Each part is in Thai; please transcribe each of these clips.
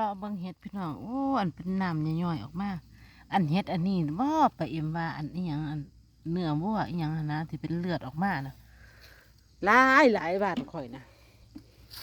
เราบิ่งเห็ดพี่น้องโอ้อันเป็นน้ำย่อยๆออกมา อันเห็ดอันนี้ว่าไปเอ็มว่าอันอีหยังอันเนื้อวัวอีหยังนะที่เป็นเลือดออกมานะหลายหลายบาทข่อยนะ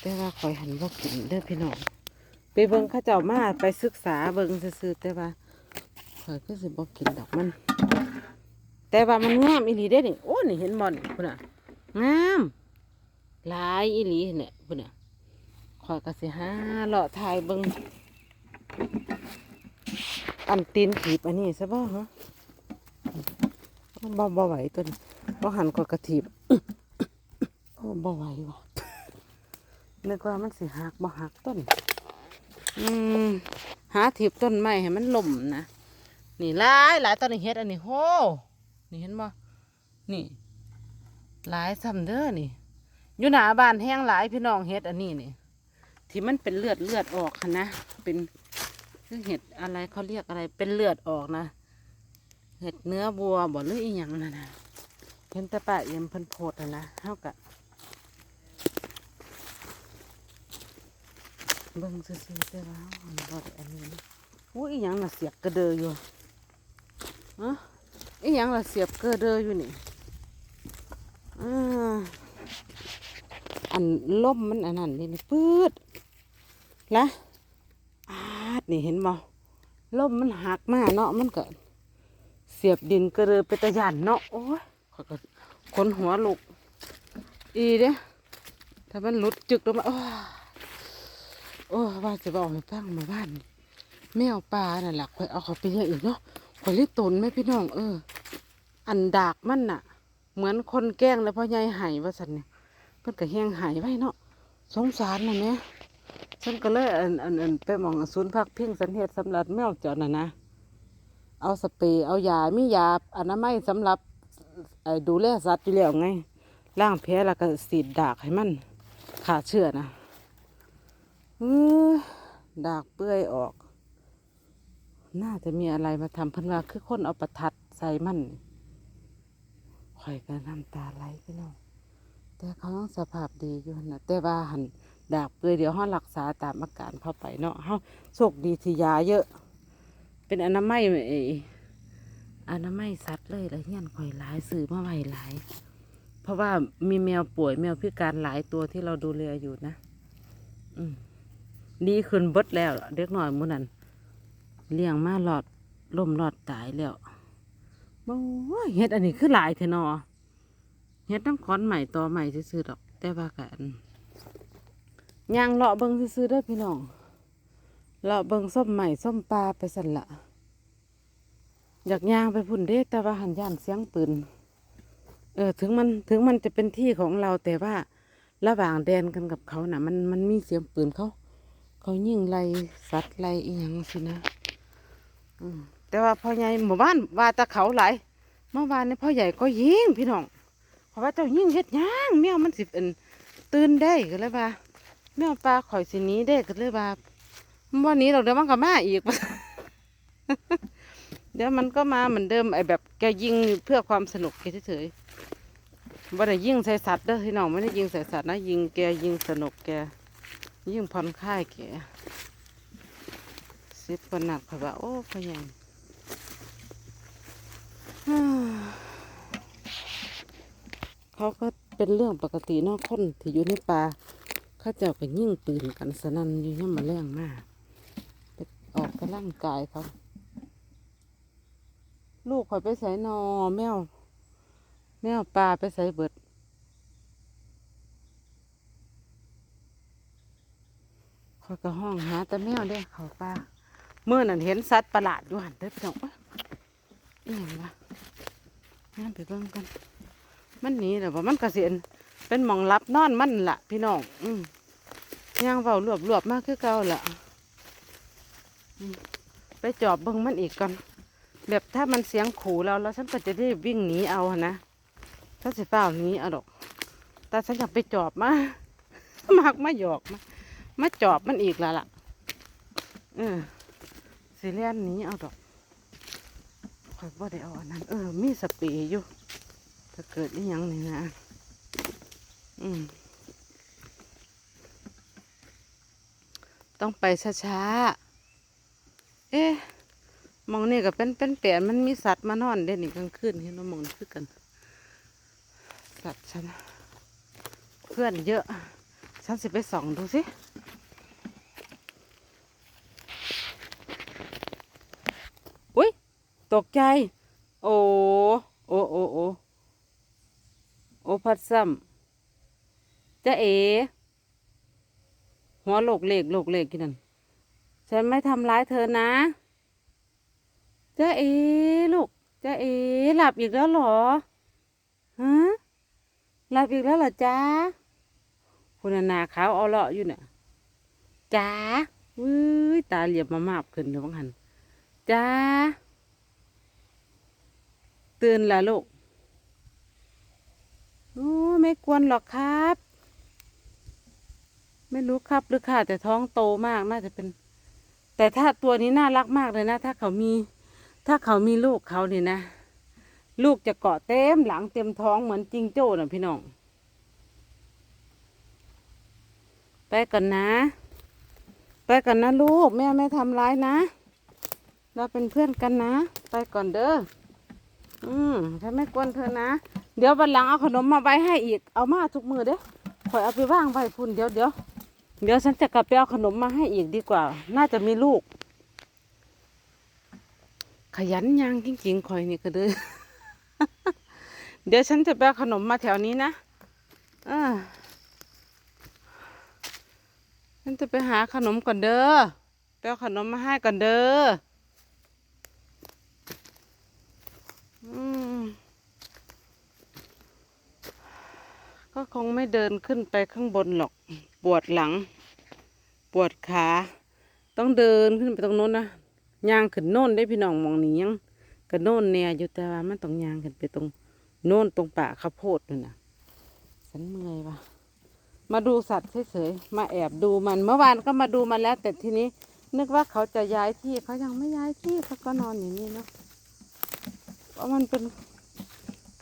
แต่ว่าข่อยหันว่ากินเด้อพี่น้องไปเบิ่งข้าเจ้ามาไปศึกษาเบิ่งซื่อแต่ว่าข่อยก็สิบ่กินดอกมัน แต่ว่ามันงามอีหลีได้นี่โอ้นี่เห็นบ่นี่พุ่นน่ะงามหลายอีหลีเนี่ยพุ่นน่ะ ข่อยก็สิหาเลาะถ่ายเบิ่งอันตีนขีบอันนี้ซะบ่ฮะบ่บ่ไหวตัวนี้บ่หันข่อยกระถีบโอ้บ่ไหวว่ะนึกว่ามันสิหักบ่หักต้น อืมหาถีบต้นไม้ให้มันล่มนะนี่หลายหลายต้นนี้เฮ็ดอันนี้โหนี่เห็นบ่นี่ หลายซ้ำเด้อนี่อยู่หน้าบ้านแห้งหลายพี่น้องเฮ็ดอันนี้นี่ ที่มันเป็นเลือดเลือดออกค่ะนะ เป็นคือเห็ดอะไรเขาเรียกอะไร เป็นเลือดออกนะ เห็ดเนื้อวัวบ่หรืออีหยังนั่นะเห็นแต่ป้าเอ็มเพิ่นโพดนะนะเท่ากับเบิ่งซื่อๆแต่ว่ามันบ่ได้อันนี้อู้อีหยังน่ะเสียบกระเดออยู่ฮะอีหยังน่ะเสียบกระเดออยู่นี่อ่า อันล่มมันอันนั้นนี่นี่ปืดละอาดนี่เห็นบ่ล่มมันหักมาเนาะมันก็เสียบดินกระเรือไปตะยันเนาะโอ้ยขก็คนหัวลุก อีเด้ถ้ามันหลุดจึกลงมาโอ้โอ้ว่าจะบอกให้ฟังมาบ้านแมวป่านั่นแหละข่อยเอาเขาไปเลี้ยงอีกเนาะข่อยเลี้ยงตนไหมพี่น้องเออ อันดากมันน่ะ เหมือนคนแกล้งแล้วพ่อใหญ่ไห้ว่าสันเนี่ย พิ่นก็แห้งหายไว้เนาะสงสารนะแหม่ฉันก็เลยอันอันอันไปมองศูนย์พักพิงสันเฮ็ดสำหรับแมวจรน่ะนะ เอาสเปรย์เอายามียาอนามัยสำหรับดูแลสัตว์อยู่แล้วไงล้างแผลแล้วก็สีดดากให้มันขาเชื้อนะออดากเปื่อยออก น่าจะมีอะไรมาทำเพิ่นว่าคือคนเอาประทัดใส่มันข่อยก็น้ำตาไหลพี่น้อง แต่เขาต้องสภาพดีอยู่นะแต่ว่าหันดากเปื่อยเดี๋ยวเขารักษาตามอาการเข้าไปเนาะเขาโชคดีที่ยาเยอะ เป็นอนามัยออนามัยสัตว์เลยแล้วเงี้ยข่อยหลายสื่อมาไว้หลาย เพราะว่ามีแมวป่วยแมวพิการหลายตัวที่เราดูแลอยู่นะ อืมดีขึ้นบดแล้ว เด็กหน่อยมื้อนั้นเลี้ยงมาหลอดล่มหลอดตายแล้วโอ้ยเฮ็ดอันนี้คือหลายเทนอ เฮ็ดต้องขอนใหม่ต่อใหม่ซื่อๆดอก แต่ว่ากันย่างเลาะเบิ่งซื่อๆเด้อพี่น้องเลาะเบิ่งส้มใหม่ส้มปลาไปสั่นละอยากย่างไปพุ่นเด้แต่ว่าหันย่านเสียงปืนเออถึงมันถึงมันจะเป็นที่ของเราแต่ว่าระหว่างแดนกันกับเขาน่ะ มันมันมีเสียงปืนเขา เขายิงไล่สัตว์ไล่อีหยังสินะแต่ว่าพ่อใหญ่หมู่บ้านว่าตะเขาหลายเมื่อวานนี้พ่อใหญ่ก็ยิงพี่น้อง ราะว่าเจ้ายิ่งเฮ็ดย่างแมวมันสิเป็นตื่นได้ก็เลยว่าแมวปลาข่อยสินี้ได้ก็เลยว่าวันนี้เราเดี๋ยวมันก็มาอีกเดี๋ยวมันก็มาเหมือนเดิมไอ้แบบแกยิงเพื่อความสนุกแกเฉยๆว่าได้ยิงใส่สัตว์เด้อพี่น้องไม่ได้ยิงใส่สัตว์นะยิงแกยิงสนุกแกยิงผ่อนคลายแกสิบคนหนักค่ะว่าโอ้พ่อใหญ่ เขาก็เป็นเรื่องปกติเนอกคนที่อยู่ในป่าเขาเจ้าก็ยิ่งปืนกันสนั่นอยู่ยังมาแรงมากไปออกกำลังกายเขาลูกข่อยไปใส่นอแมว แมวปลาไปใส่เบิดข่อยก็ห้องหาแต่แมวเด้เขาปลาเมื่อนั้นเห็นสัตว์ประหลาดอยู่หันเด้อพี่น้องเอ้ยอหย่างวะงั้นไปเบิ่งกัน มันหนีแต่ว่ามันกระเสียนเป็นหมองรับนอนมันละพี่น้องอืมย่างเบารวบรวบมากคือเก่าละไปจอบเบิ้งมันอีกก่อนแบบถ้ามันเสียงขู่เราแล้วฉันก็จะได้วิ่งหนีเอาหะนะถ้าสิเฝ้าหนีเอาดอก แต่ฉันอยากไปจอบมามากมาหยอกมามาจอบมันอีกแล้วล่ะเออสิเลียนหนีเอาดอกข่อยบ่ได้เอาอันนั้นเออมีสเปรย์อยู่ ถ้าเกิดอหยังนี่นะ อืม ต้องไปช้าๆ เอ๊ะมองนี่ก็เป็นเป็นแปลนมันมีสัตว์มานอนเด่นนี่กลางคืนเห็นว่ามองคือกัน สัตว์ฉัน เพื่อนเยอะ ฉันสิไปส่องดูสิอุ้ยตกใจ โอ้โอ้โอ้โอ้ โอพัดซ้ำจะเอ หัวโลกเล็กโลกเล็กกินนั่นฉันไม่ทำร้ายเธอนะจะเอลูกจะเอหลับอีกแล้วเหรอฮะหลับอีกแล้วเหรอจ๊ะคุณนาขาวเอาเลาะอยู่เนี่ยจ้าวุ้ยตาเหลียบมามาบขึ้นเดี๋ยวบังหันจ้าตื่นล้วลูก โอ้ไม่กวนหรอกครับ ไม่รู้ครับหรือค่ะ แต่ท้องโตมากน่าจะเป็น แต่ถ้าตัวนี้น่ารักมากเลยนะ ถ้าเขามี ถ้าเขามีลูกเขาเนี่ยนะ ลูกจะเกาะเต็มหลังเต็มท้องเหมือนจิงโจ้นะพี่น้องไปก่อนนะ ไปก่อนนะลูก แม่ไม่ทำร้ายนะ เราเป็นเพื่อนกันนะ ไปก่อนเด้อ อืมฉันไม่กวนเธอนะ เดี๋ยววันหลังเอาขนมมาไว้ให้อีก เอามาทุกมือเด้อคอยเอาไปว่างไว้พุ่นเดี๋ยวเดี๋ยวเดี๋ยวฉันจะกลับไปเอาขนมมาให้อีกดีกว่า น่าจะมีลูก ขยันยังจริงๆคอยนี่ก็เด้อ เดี๋ยวฉันจะไปเอาขนมมาแถวนี้นะเออฉันจะไปหาขนมก่อนเด้อไปเอาขนมมาให้ก่อนเด้อ ก็คงไม่เดินขึ้นไปข้างบนหรอก ปวดหลัง ปวดขา ต้องเดินขึ้นไปตรงโน้นนะย่างขึ้นโน่นได้พี่น้องมองนี้ยังกระโน่นเนี่ยอยู่แต่ว่ามันต้องย่างขึ้นไปตรงโน่นตรงป่าข้าวโพดนู่นนะฉันเมื่อยวะมาดูสัตว์เฉยๆมาแอบดูมันเมื่อวานก็มาดูมันแล้ว แต่ทีนี้นึกว่าเขาจะย้ายที่เขายังไม่ย้ายที่เขาก็นอนอยู่นี่เนาะเพราะมันเป็น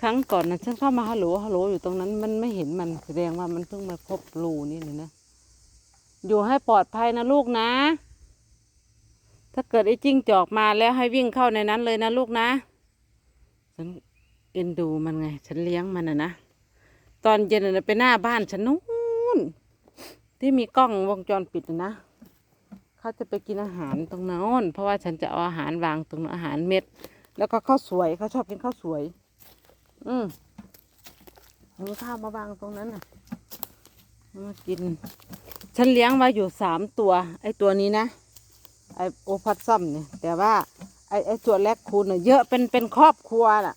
ครั้งก่อนนะฉันเข้ามาฮัลโหลฮัลโหลอยู่ตรงนั้น มันไม่เห็นมันแสดงว่ามันเพิ่งมาพบรูนี่เลยนะ อยู่ให้ปลอดภัยนะลูกนะ ถ้าเกิดไอ้จิ้งจอกมาแล้วให้วิ่งเข้าในนั้นเลยนะลูกนะฉันเอ็นดูมันไง ฉันเลี้ยงมันนะนะตอนเย็นน่ะไปหน้าบ้านฉันนู้นที่มีกล้องวงจรปิดนะนะเขาจะไปกินอาหารตรงโน้นเพราะว่าฉันจะเอาอาหารวางตรงอาหารเม็ด แล้วก็ข้าวสวยเขาชอบกินข้าวสวย อืมมีข้าวมาวางตรงนั้นน่ะมากิน ฉันเลี้ยงไว้อยู่สามตัว ไอตัวนี้นะ ไอโอพัดซัมเนี่ย แต่ว่า ไอไอตัวแรกคูณน่ะเยอะเป็นเป็นครอบครัวน่ะ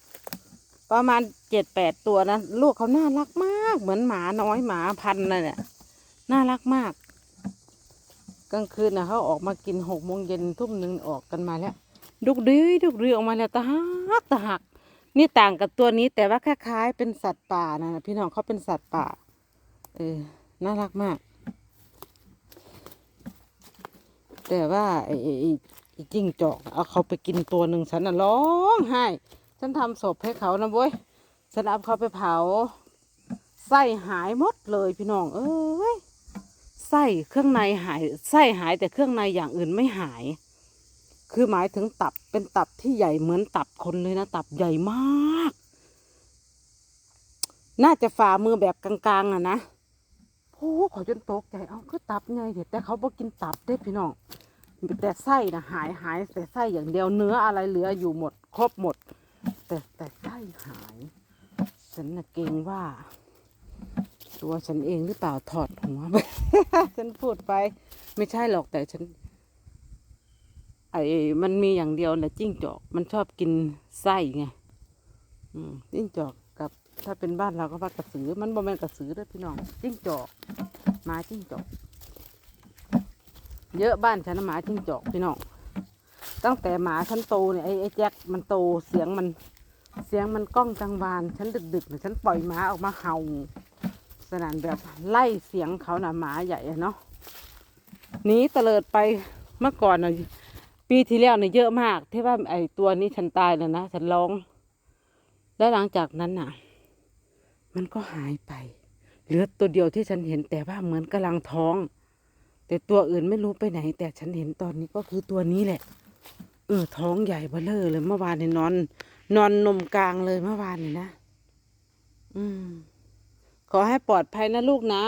ประมาณเจ็ดแปดตัวนะ ลูกเขาน่ารักมาก เหมือนหมาน้อยหมาพันธุ์น่ะเนี่ยน่ารักมาก กลางคืนน่ะเขาออกมากินหกโมงเย็นทุ่มหนึ่งออกกันมาแล้ว ดุกดื้อดุกดื้อออกมาแล้วตาหักตาหัก นี่ต่างกับตัวนี้แต่ว่าคล้ายๆเป็นสัตว์ป่านะพี่น้องเขาเป็นสัตว์ป่า เออ น่ารักมาก แต่ว่าไอ้ไอ้จิ้งจอกเอาเขาไปกินตัวหนึ่งฉันน่ะร้องไห้ ฉันทำศพให้เขานะเว้ยฉันเอาเขาไปเผาไส้หายหมดเลยพี่น้อง เอ้ยไส้เครื่องในหายไส้หายแต่เครื่องในอย่างอื่นไม่หาย คือหมายถึงตับเป็นตับที่ใหญ่เหมือนตับคนเลยนะ ตับใหญ่มาก น่าจะฝ่ามือแบบกลางๆอะนะโอ้ขอจนตกใจเอาคือตับไงเด็ดแต่เขาบอกกินตับได้พี่น้องแต่ไส้นะหายหายแต่ไส้อย่างเดียวเนื้ออะไรเหลืออยู่หมด ครบหมด แต่แต่ไส้หาย ฉันน่ะเกรงว่า ตัวฉันเองหรือเปล่าถอดหัวไปฉันพูดไป ไม่ใช่หรอกแต่ฉัน อ้มันมีอย่างเดียวแหละจิ้งจอก มันชอบกินไส้ไงจิ้งจอกกับ ถ้าเป็นบ้านเราก็ว่ากระสือ มันบ่แม่นกระสือเด้อพี่น้อง จิ้งจอกหมาจิ้งจอก เยอะบ้านฉันหมาจิ้งจอกพี่น้อง ตั้งแต่หมาฉันโตเนี่ยไอ้ไอ้แจ็คมันโตเสียงมันเสียงมันก้องกังวานฉันดึกๆเนี่ยฉันปล่อยหมาออกมาเห่าสนั่นแบบไล่เสียงเขาน่ะหมาใหญ่เนาะหนีเตลิดไปเมื่อก่อนน่ะ ปีที่แล้วเนี่ยเยอะมาก ที่ว่าไอตัวนี้ฉันตายแล้วนะฉันร้อง แล้วหลังจากนั้นน่ะ มันก็หายไป เหลือตัวเดียวที่ฉันเห็นแต่ว่าเหมือนกำลังท้อง แต่ตัวอื่นไม่รู้ไปไหน แต่ฉันเห็นตอนนี้ก็คือตัวนี้แหละ เออท้องใหญ่เบ้อเลอเลยเมื่อวานเนี่ยนอน นอนนมกลางเลยเมื่อวานนี่นะ อืม ขอให้ปลอดภัยนะลูกนะ